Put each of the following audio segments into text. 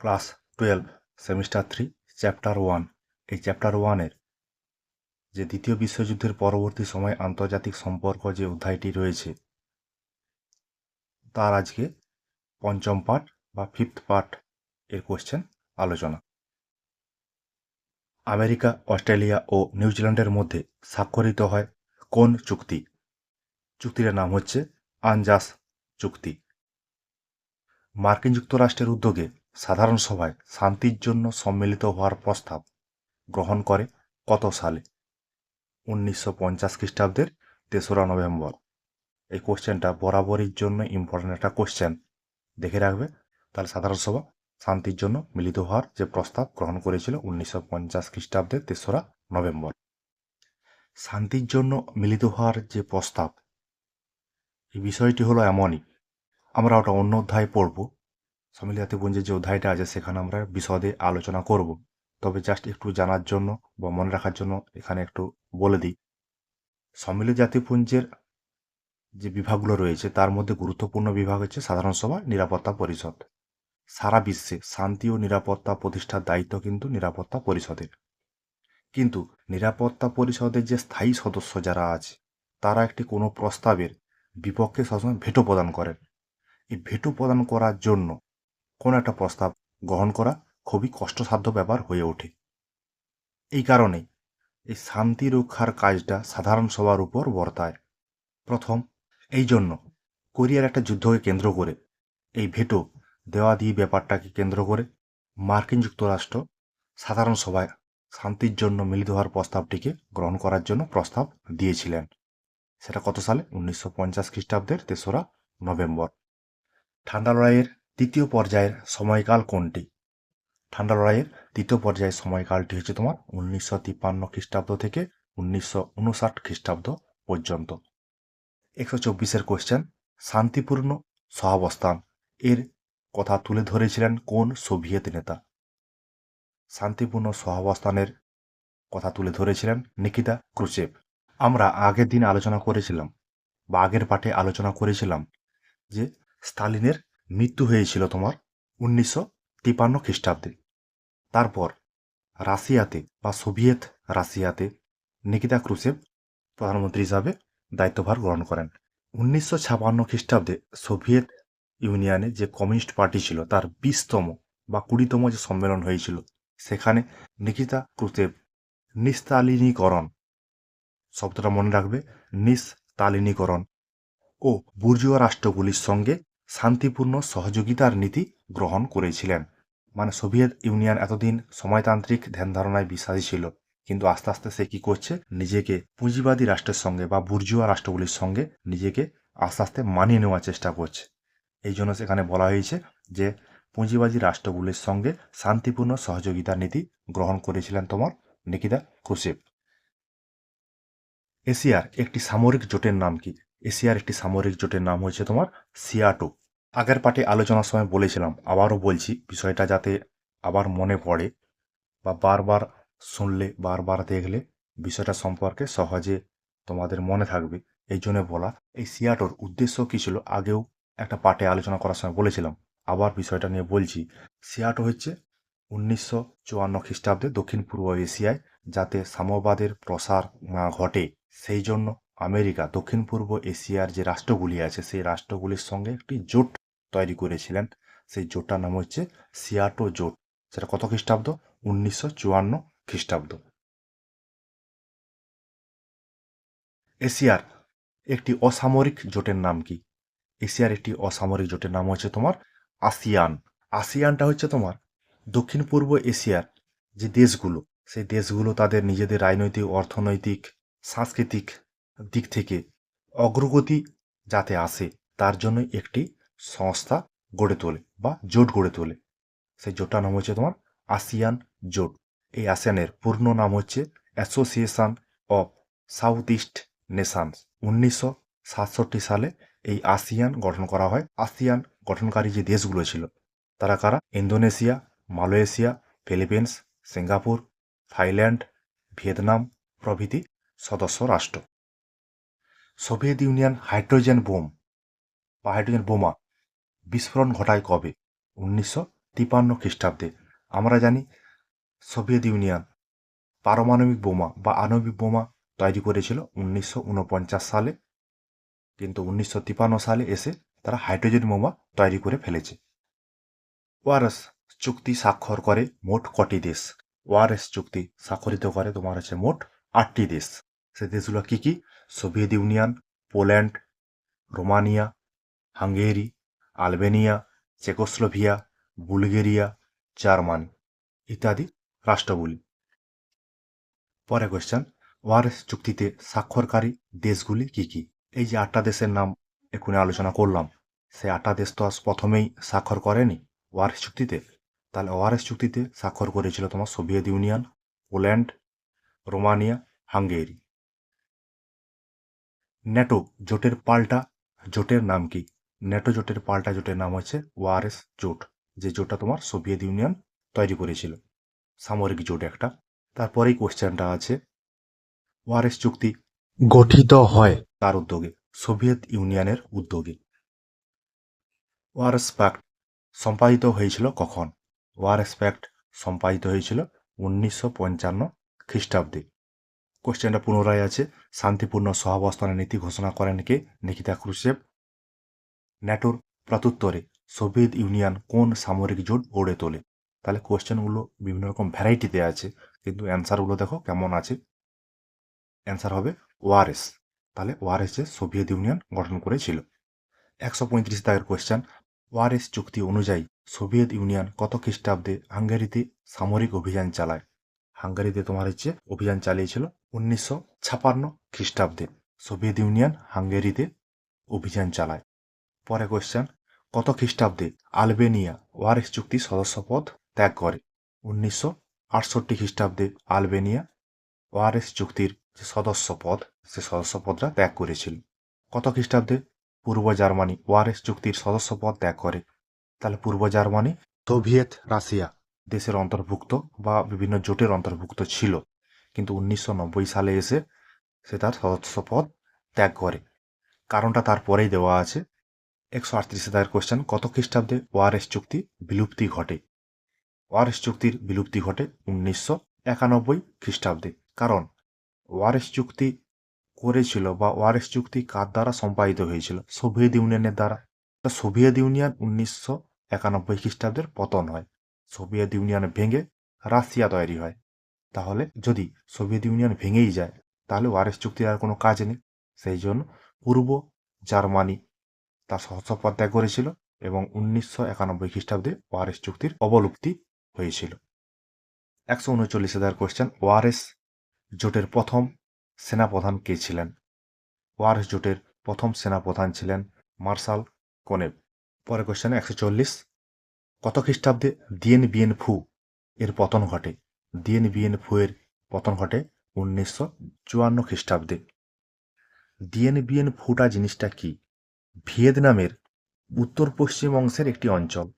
Class twelve, semester three, chapter one. এই chapter ওয়ানের যে দ্বিতীয় বিশ্বযুদ্ধের পরবর্তী সময় আন্তর্জাতিক সম্পর্ক যে অধ্যায়টি রয়েছে, তার আজকে পঞ্চম পার্ট বা ফিফথ পার্ট এর কোশ্চেন আলোচনা। আমেরিকা, অস্ট্রেলিয়া ও নিউজিল্যান্ডের মধ্যে স্বাক্ষরিত হয় কোন চুক্তি? চুক্তির নাম হচ্ছে আনজাস চুক্তি। মার্কিন যুক্তরাষ্ট্রের উদ্যোগে সাধারণ সভায় শান্তির জন্য সম্মিলিত হওয়ার প্রস্তাব গ্রহণ করে কত সালে? উনিশশো পঞ্চাশ খ্রিস্টাব্দের তেসরা নভেম্বর। এই কোশ্চেনটা বরাবরের জন্য ইম্পর্টেন্ট একটা কোশ্চেন। দেখে রাখবে, তাহলে সাধারণ সভা শান্তির জন্য মিলিত হওয়ার যে প্রস্তাব গ্রহণ করেছিল উনিশশো পঞ্চাশ খ্রিস্টাব্দের তেসরা নভেম্বর। শান্তির জন্য মিলিত হওয়ার যে প্রস্তাব, এই বিষয়টি হলো এমনই। আমরা ওটা অন্য অধ্যায়ে পড়ব। সম্মিলিত জাতিপুঞ্জের যে অধ্যায়টা আছে, সেখানে আমরা বিশদে আলোচনা করব। তবে জাস্ট একটু জানার জন্য বা মনে রাখার জন্য এখানে একটু বলে দিই। সম্মিলিত জাতিপুঞ্জের যে বিভাগগুলো রয়েছে, তার মধ্যে গুরুত্বপূর্ণ বিভাগ হচ্ছে সাধারণ সভা, নিরাপত্তা পরিষদ। সারা বিশ্বে শান্তি ও নিরাপত্তা প্রতিষ্ঠার দায়িত্ব কিন্তু নিরাপত্তা পরিষদের। কিন্তু নিরাপত্তা পরিষদের যে স্থায়ী সদস্য যারা আছে, তারা একটি কোনো প্রস্তাবের বিপক্ষে সবসময় ভেটো প্রদান করেন। এই ভেটো প্রদান করার জন্য কোনো একটা প্রস্তাব গ্রহণ করা খুবই কষ্টসাধ্য ব্যাপার হয়ে ওঠে। এই কারণেই এই শান্তি রক্ষার কাজটা সাধারণ সবার উপর বর্তায়। প্রথম, এই জন্য কোরিয়ার একটা যুদ্ধকে কেন্দ্র করে এই ভেটো দেওয়া দিয়ে ব্যাপারটাকে কেন্দ্র করে মার্কিন যুক্তরাষ্ট্র সাধারণ সভায় শান্তির জন্য মিলিত হওয়ার প্রস্তাবটিকে গ্রহণ করার জন্য প্রস্তাব দিয়েছিলেন। সেটা কত সালে? উনিশশো পঞ্চাশ খ্রিস্টাব্দের তেসরা নভেম্বর। ঠান্ডা লড়াইয়ের তৃতীয় পর্যায়ের সময়কাল কোনটি? ঠান্ডা লড়াইয়ের তৃতীয় পর্যায়ের সময়কালটি হচ্ছে তোমার উনিশশো তিপ্পান্ন খ্রিস্টাব্দ থেকে উনিশশো উনষাট খ্রিস্টাব্দ পর্যন্ত। একশো চব্বিশের কোশ্চেন শান্তিপূর্ণ সহাবস্থান, এর কথা তুলে ধরেছিলেন কোন সোভিয়েত নেতা? শান্তিপূর্ণ সহাবস্থানের কথা তুলে ধরেছিলেন নিকিতা ক্রুচেভ আমরা আগের দিন আলোচনা করেছিলাম বা আগের পাঠে আলোচনা করেছিলাম যে স্টালিনের মৃত্যু হয়েছিল তোমার উনিশশো তিপান্ন খ্রিস্টাব্দে। তারপর রাশিয়াতে বা সোভিয়েত রাশিয়াতে নিকিতা ক্রুসেভ প্রধানমন্ত্রী হিসাবে দায়িত্বভার গ্রহণ করেন। উনিশশো ছাপান্ন খ্রিস্টাব্দে সোভিয়েত ইউনিয়নে যে কমিউনিস্ট পার্টি ছিল, তার বিশতম বা কুড়িতম যে সম্মেলন হয়েছিল, সেখানে নিকিতা ক্রুসেভ নিস্তালিনীকরণ, শব্দটা মনে রাখবে, নিস্তালিনীকরণ ও বুর্জুয়া রাষ্ট্রগুলির সঙ্গে শান্তিপূর্ণ সহযোগিতার নীতি গ্রহণ করেছিলেন। মানে সোভিয়েত ইউনিয়ন এতদিন সময়তান্ত্রিক ধ্যান ধারণায় বিশ্বাসী ছিল, কিন্তু আস্তে আস্তে সে কি করছে? নিজেকে পুঁজিবাদী রাষ্ট্রের সঙ্গে বা বুর্জুয়া রাষ্ট্রগুলির সঙ্গে নিজেকে আস্তে আস্তে মানিয়ে নেওয়ার চেষ্টা করছে। এই জন্য সেখানে বলা হয়েছে যে, পুঁজিবাদী রাষ্ট্রগুলির সঙ্গে শান্তিপূর্ণ সহযোগিতার নীতি গ্রহণ করেছিলেন তোমার নিকিতা ক্রুসেভ এশিয়ার একটি সামরিক জোটের নাম কি? এশিয়ার একটি সামরিক জোটের নাম হয়েছে তোমার সিয়াটো। আগের পাঠে আলোচনার সময় বলেছিলাম, আবারও বলছি, বিষয়টা যাতে আবার মনে পড়ে বা বারবার শুনলে, বারবার দেখলে বিষয়টা সম্পর্কে সহজে তোমাদের মনে থাকবে, এই জন্য বলা। এই সিয়াটোর উদ্দেশ্য কী ছিল? আগেও একটা পাঠে আলোচনা করার সময় বলেছিলাম, আবার বিষয়টা নিয়ে বলছি। সিয়াটো হচ্ছে উনিশশো চুয়ান্ন খ্রিস্টাব্দে দক্ষিণ পূর্ব এশিয়ায় যাতে সাম্যবাদের প্রসার না ঘটে, সেই জন্য আমেরিকা, দক্ষিণ পূর্ব এশিয়ার যে রাষ্ট্রগুলি আছে, সেই রাষ্ট্রগুলির সঙ্গে একটি জোট তৈরি করেছিলেন। সেই জোটটার নাম হচ্ছে সিয়াটো জোট সেটা কত খ্রিস্টাব্দ? উনিশশো চুয়ান্ন খ্রিস্টাব্দ। এশিয়ার একটি অসামরিক জোটের নাম কি? এশিয়ার একটি অসামরিক জোটের নাম হচ্ছে তোমার আসিয়ান। আসিয়ানটা হচ্ছে তোমার দক্ষিণ পূর্ব এশিয়ার যে দেশগুলো, সেই দেশগুলো তাদের নিজেদের রাজনৈতিক, অর্থনৈতিক, সাংস্কৃতিক দিক থেকে অগ্রগতি যাতে আসে, তার জন্য একটি সংস্থা গড়ে তোলে বা জোট গড়ে তোলে। সেই জোটটার নাম হচ্ছে তোমার আসিয়ান জোট। এই আসিয়ানের পূর্ণ নাম হচ্ছে association of south east nations উনিশশো সাতষট্টি সালে এই আসিয়ান গঠন করা হয়। আসিয়ান গঠনকারী যে দেশগুলো ছিল, তারা কারা? Indonesia, Malaysia, Philippines, Singapore, Thailand, Vietnam প্রভৃতি সদস্য রাষ্ট্র। সোভিয়েত ইউনিয়ন হাইড্রোজেন বোম বা হাইড্রোজেন বোমা বিস্ফোরণ ঘটায় কবে? উনিশশো তিপান্ন খ্রিস্টাব্দে। আমরা জানি সোভিয়েত ইউনিয়ন পারমাণবিক বোমা বা আণবিক বোমা তৈরি করেছিল উনিশশো উনপঞ্চাশ সালে। কিন্তু উনিশশো সালে এসে তারা হাইড্রোজেন বোমা তৈরি করে ফেলেছে। ওয়ারস চুক্তি স্বাক্ষর করে মোট কটি দেশ? ওয়ারএস চুক্তি স্বাক্ষরিত করে তোমার হচ্ছে মোট আটটি দেশ। সে দেশগুলো কী কি? Soviet Union, Poland, Romania, Hungary, Albania, Czechoslovakia, Bulgaria, Germany ইত্যাদি রাষ্ট্রগুলি পরে কোয়েশ্চেন ওয়ারএস চুক্তিতে স্বাক্ষরকারী দেশগুলি কি কি? এই যে আটটা দেশের নাম এক্ষুনি আলোচনা করলাম, সেই আটটা দেশ তো আজ প্রথমেই স্বাক্ষর করেনি ওয়ারএস চুক্তিতে। তাহলে ওয়ারএস চুক্তিতে স্বাক্ষর করেছিল তোমার Soviet Union, Poland, Romania, Hungary. NATO জোটের পাল্টা জোটের নাম কি? ন্যাটো জোটের পাল্টা জোটের নাম হচ্ছে ওয়ারএস জোট, যে জোটটা তোমার সোভিয়েত ইউনিয়ন তৈরি করেছিল। সামরিক জোট একটা। তারপরেই কোশ্চেনটা আছে ওয়ারএস চুক্তি গঠিত হয় তার উদ্যোগে? সোভিয়েত ইউনিয়নের উদ্যোগে। ওয়ারএস প্যাক্ট সম্পাদিত হয়েছিল কখন? ওয়ারএস প্যাক্ট সম্পাদিত হয়েছিল উনিশশো পঞ্চান্ন খ্রিস্টাব্দে। কোশ্চেনটা পুনরায় আছে। শান্তিপূর্ণ সহাবস্থানের নীতি ঘোষণা করেন কে? নিকিতা ক্রুশেভ ন্যাটোর প্রত্যুত্তরে সোভিয়েত ইউনিয়ন কোন সামরিক জোট গড়ে তোলে? তাহলে কোশ্চেনগুলো বিভিন্ন রকম ভ্যারাইটিতে আছে, কিন্তু অ্যান্সারগুলো দেখো কেমন আছে। অ্যান্সার হবে ওয়ারএস তাহলে ওয়ারএস যে সোভিয়েত ইউনিয়ন গঠন করেছিল। একশো পঁয়ত্রিশ দাগের কোয়েশ্চেন। ওয়ারএস চুক্তি অনুযায়ী সোভিয়েত ইউনিয়ন কত খ্রিস্টাব্দে হাঙ্গেরিতে সামরিক অভিযান চালায়? হাঙ্গেরিতে তোমার হচ্ছে অভিযান চালিয়েছিল উনিশশো ছাপান্ন খ্রিস্টাব্দে। সোভিয়েত ইউনিয়ন হাঙ্গেরিতে অভিযান চালায়। পরে কোয়েশ্চেন কত খ্রিস্টাব্দে আলবেনিয়া ওয়ারএস চুক্তি সদস্যপদ ত্যাগ করে? উনিশশো আটষট্টি খ্রিস্টাব্দে আলবেনিয়া ওয়ারএস চুক্তির যে সদস্য পদ সে সদস্য পদটা ত্যাগ করেছিল। কত খ্রিস্টাব্দে পূর্ব জার্মানি ওয়ারএস চুক্তির সদস্য পদ ত্যাগ করে? তাহলে পূর্ব জার্মানি, সোভিয়েত রাশিয়া। দেশের অন্তর্ভুক্ত বা বিভিন্ন জোটের অন্তর্ভুক্ত ছিল। কিন্তু উনিশশো নব্বই সালে এসে সে তার সদস্য পদ ত্যাগ করে। কারণটা তারপরেই দেওয়া আছে। একশো আটত্রিশে তার কোশ্চেন কত খ্রিস্টাব্দে ওয়ারএস চুক্তি বিলুপ্তি ঘটে? ওয়ারএস চুক্তির বিলুপ্তি ঘটে উনিশশো একানব্বই খ্রিস্টাব্দে। কারণ ওয়ারেস চুক্তি করেছিল বা ওয়ারেস চুক্তি কার দ্বারা সম্পাদিত হয়েছিল? সোভিয়েত ইউনিয়নের দ্বারা। সোভিয়েত ইউনিয়ন উনিশশো একানব্বই খ্রিস্টাব্দের পতন হয়। সোভিয়েত ইউনিয়ন ভেঙে রাশিয়া তৈরি হয়। তাহলে যদি সোভিয়েত ইউনিয়ন ভেঙেই যায় তাহলে ওয়ারেস চুক্তির আর কোনো কাজ নেই। সেই জন্য পূর্ব জার্মানি তার সহস্রপদ ত্যাগ করেছিল এবং উনিশশো একানব্বই খ্রিস্টাব্দে ওয়ারেস চুক্তির অবলুপ্তি হয়েছিল। একশো উনচল্লিশ হাজার কোয়েশ্চেন ওয়ারেস জোটের প্রথম সেনাপ্রধান কে ছিলেন? ওয়ারেস জোটের প্রথম সেনাপ্রধান ছিলেন মার্শাল কোনেব। পরে কোশ্চেন একশো চল্লিশ কত খ্রিস্টাব্দে দিয়েন বিয়েন ফু এর পতন ঘটে। দিয়েন বিয়েন ফু এর পতন ঘটে উনিশশো চুয়ান্ন খ্রিস্টাব্দে। দিয়েন বিয়েন ফুটা জিনিসটা কি? ভিয়েতনামের উত্তর পশ্চিম অংশের একটি অঞ্চল।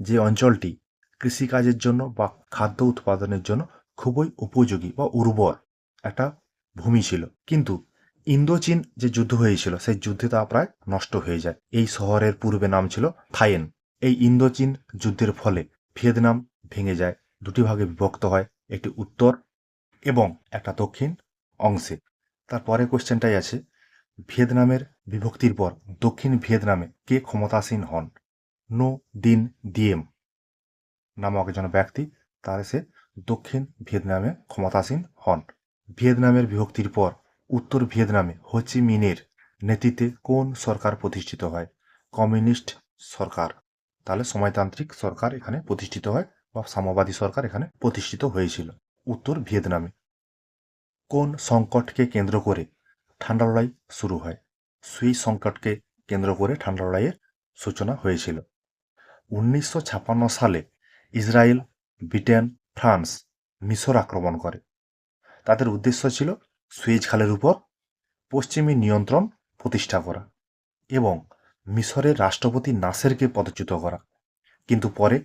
যে অঞ্চলটি কৃষিকাজের জন্য বা খাদ্য উৎপাদনের জন্য খুবই উপযোগী বা উর্বর একটা ভূমি ছিল। কিন্তু ইন্দোচীন যে যুদ্ধ হয়েছিল, সেই যুদ্ধে তা প্রায় নষ্ট হয়ে যায়। এই শহরের পূর্বে নাম ছিল থাইয়েন। এই ইন্দোচীন যুদ্ধের ফলে ভিয়েতনাম ভেঙে যায়। দুটি ভাগে বিভক্ত হয়, একটি উত্তর এবং একটা দক্ষিণ অংশে। তারপরে কোশ্চেনটাই আছে, ভিয়েতনামের বিভক্তির পর দক্ষিণ ভিয়েতনামে কে ক্ষমতাসীন হন? নো দিন দিয়েম নামক একজন ব্যক্তি, তার সে দক্ষিণ ভিয়েতনামে ক্ষমতাসীন হন। ভিয়েতনামের বিভক্তির পর উত্তর ভিয়েতনামে হোচি মিনের নেতৃত্বে কোন সরকার প্রতিষ্ঠিত হয়? কমিউনিস্ট সরকার। তাহলে সময়তান্ত্রিক সরকার এখানে প্রতিষ্ঠিত হয় বা সাম্যবাদী সরকার এখানে প্রতিষ্ঠিত হয়েছিল। উত্তর ভিয়েতনামে। কোন সংকটকে কেন্দ্র করে ঠান্ডা লড়াই শুরু হয়? সুই সংকটকে কেন্দ্র করে ঠান্ডা লড়াইয়ের সূচনা হয়েছিল। উনিশশো ছাপ্পান্ন সালে ইসরায়েল, ব্রিটেন, ফ্রান্স মিশর আক্রমণ করে। তাদের উদ্দেশ্য ছিল সুয়েজ খালের উপর পশ্চিমী নিয়ন্ত্রণ প্রতিষ্ঠা করা এবং মিশরের রাষ্ট্রপতি নাসেরকে পদচ্যুত করা। কিন্তু পরে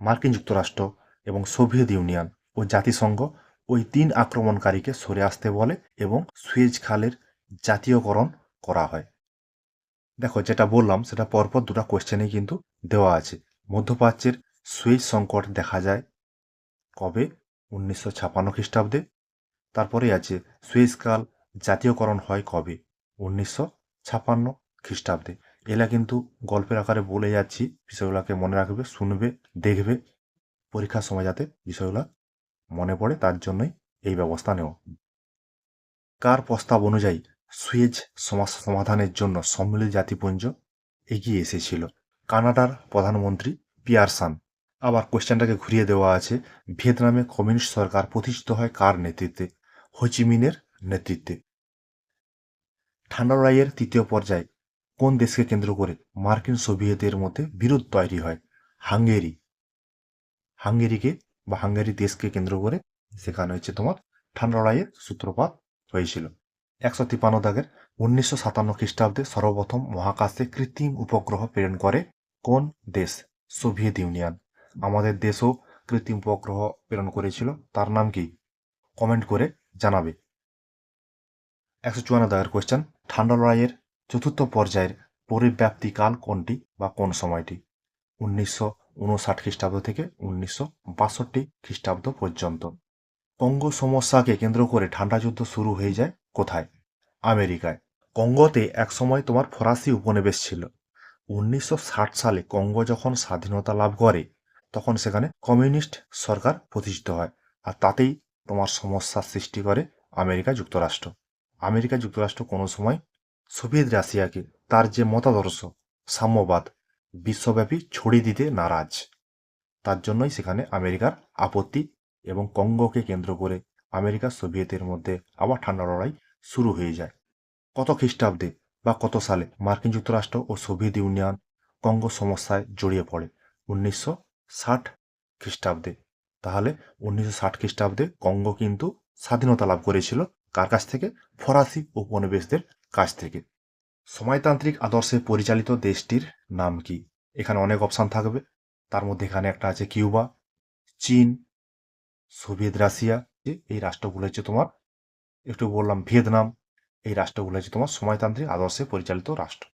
মার্কিন যুক্তরাষ্ট্র এবং সোভিয়েত ইউনিয়ন ও জাতিসংঘ ওই তিন আক্রমণকারীকে সরে আসতে বলে এবং সুয়েজ খালের জাতীয়করণ করা হয়। দেখো, যেটা বললাম, সেটা পরপর দুটো কোয়েশ্চেনেই কিন্তু দেওয়া আছে। মধ্যপ্রাচ্যের সুয়েজ সংকট দেখা যায় কবে? উনিশশো ছাপান্ন খ্রিস্টাব্দে। তারপরে আছে, সুয়েজ কাল জাতীয়করণ হয় কবে? উনিশশো ছাপান্ন। খ্রিস্টাব্দে। এলা কিন্তু গল্পের আকারে বলে যাচ্ছি, বিষয়গুলোকে মনে রাখবে, শুনবে, দেখবে। পরীক্ষার সময় যাতে বিষয়গুলো মনে পড়ে, তার জন্যই এই ব্যবস্থা নেওয়া। কার প্রস্তাব অনুযায়ী সুয়েজ সমস্যা সমাধানের জন্য সম্মিলিত জাতিপুঞ্জ এগিয়ে এসেছিল? কানাডার প্রধানমন্ত্রী পিয়ারসান আবার কোয়েশ্চেনটাকে ঘুরিয়ে দেওয়া আছে, ভিয়েতনামে কমিউনিস্ট সরকার প্রতিষ্ঠিত হয় কার নেতৃত্বে? হোচিমিনের নেতৃত্বে। ঠান্ডা লড়াইয়ের তৃতীয় পর্যায়ে কোন দেশকে কেন্দ্র করে মার্কিন সোভিয়েতের মধ্যে বিরোধ তৈরি হয়? হাঙ্গেরি। হাঙ্গেরিকে বা হাঙ্গেরি দেশকে কেন্দ্র করে সেখানে হচ্ছে তোমার ঠান্ডা লড়াইয়ের সূত্রপাত হয়েছিল। একশো তিপ্পান্ন দাগের উনিশশো সাতান্ন খ্রিস্টাব্দে সর্বপ্রথম মহাকাশে কৃত্রিম উপগ্রহ প্রেরণ করে কোন দেশ? Soviet Union. আমাদের দেশও কৃত্রিম উপগ্রহ প্রেরণ করেছিল। তার নাম কি? কমেন্ট করে জানাবে। একশো চুয়ান্ন দাগের কোয়েশ্চেন ঠান্ডা লড়াইয়ের চতুর্থ পর্যায়ের পরিব্যাপ্তিকাল কোনটি বা কোন সময়টি? উনিশশো উনষাট খ্রিস্টাব্দ থেকে উনিশশো বাষট্টি খ্রিস্টাব্দ পর্যন্ত। কঙ্গো সমস্যাকে কেন্দ্র করে ঠান্ডা যুদ্ধ শুরু হয়ে যায় কোথায়? আমেরিকায়। কঙ্গোতে একসময় তোমার ফরাসি উপনিবেশ ছিল। উনিশশো ষাট সালে কঙ্গো যখন স্বাধীনতা লাভ করে, তখন সেখানে কমিউনিস্ট সরকার প্রতিষ্ঠিত হয় আর তাতেই তোমার সমস্যার সৃষ্টি করে আমেরিকা যুক্তরাষ্ট্র। আমেরিকা যুক্তরাষ্ট্র কোনো সময় সোভিয়েত রাশিয়াকে তার যে মতাদর্শ, সাম্যবাদ, বিশ্বব্যাপী ছড়িয়ে দিতে নারাজ। তার জন্যই সেখানে আমেরিকার আপত্তি এবং কঙ্গোকে কেন্দ্র করে আমেরিকা সোভিয়েতের মধ্যে আবার ঠান্ডা লড়াই শুরু হয়ে যায়। কত খ্রিস্টাব্দে বা কত সালে মার্কিন যুক্তরাষ্ট্র ও সোভিয়েত ইউনিয়ন কঙ্গো সমস্যায় জড়িয়ে পড়ে উনিশশো ষাট খ্রিস্টাব্দে। তাহলে উনিশশো ষাট খ্রিস্টাব্দে কঙ্গো কিন্তু স্বাধীনতা লাভ করেছিল কার কাছ থেকে? ফরাসি উপনিবেশদের কাছ থেকে। সময়তান্ত্রিক আদর্শে পরিচালিত দেশটির নাম কি? এখানে অনেক অপশান থাকবে। তার মধ্যে এখানে একটা আছে কিউবা, চীন, সোভিয়েত রাশিয়া। এই রাষ্ট্রগুলো হচ্ছে তোমার, একটু বললাম ভিয়েতনাম। এই রাষ্ট্রগুলো হচ্ছে তোমার সময়তান্ত্রিক আদর্শে পরিচালিত রাষ্ট্র।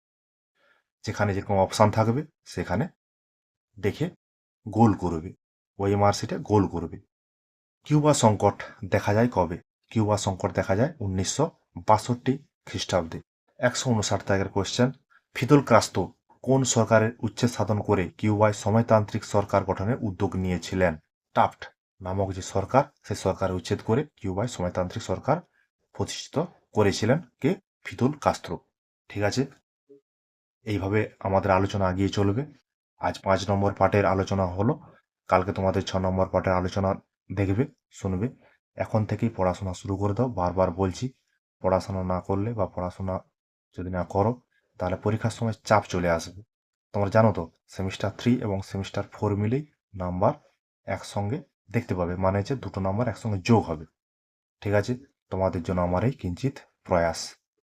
যেখানে যেরকম অপশান থাকবে, সেখানে দেখে গোল করবে। ওই মার্কশিটে গোল করবে। কিউবা সংকট দেখা যায় কবে? কিউবা সংকট দেখা যায় উনিশশো বাষট্টি খ্রিস্টাব্দে। একশো উনষাট তাগের কোয়েশ্চেন ফিদুল ক্রাস্তো কোন সরকারের উচ্ছেদ সাধন করে কিউবায় সময়তান্ত্রিক সরকার গঠনের উদ্যোগ নিয়েছিলেন? টাফট। নামক যে সরকার সেই সরকারের উচ্ছেদ করে কিউবায় সময়তান্ত্রিক সরকার প্রতিষ্ঠিত করেছিলেন কে? ফিদুল কাস্ত্রো ঠিক আছে? এইভাবে আমাদের আলোচনা এগিয়ে চলবে। আজ পাঁচ নম্বর পার্টের আলোচনা হলো, কালকে তোমাদের ছ নম্বর পার্টের আলোচনা দেখবে, শুনবে। এখন থেকেই পড়াশোনা শুরু করে দাও, বারবার বলছি। পড়াশোনা না করলে বা পড়াশোনা যদি না করো, তাহলে পরীক্ষার সময় চাপ চলে আসবে। তোমরা জানো তো সেমিস্টার থ্রি এবং সেমিস্টার ফোর মিলেই নাম্বার একসঙ্গে দেখতে পাবে। মানে যে দুটো নাম্বার একসঙ্গে যোগ হবে। ঠিক আছে? তোমাদের জন্য আমার এই কিঞ্চিত প্রয়াস।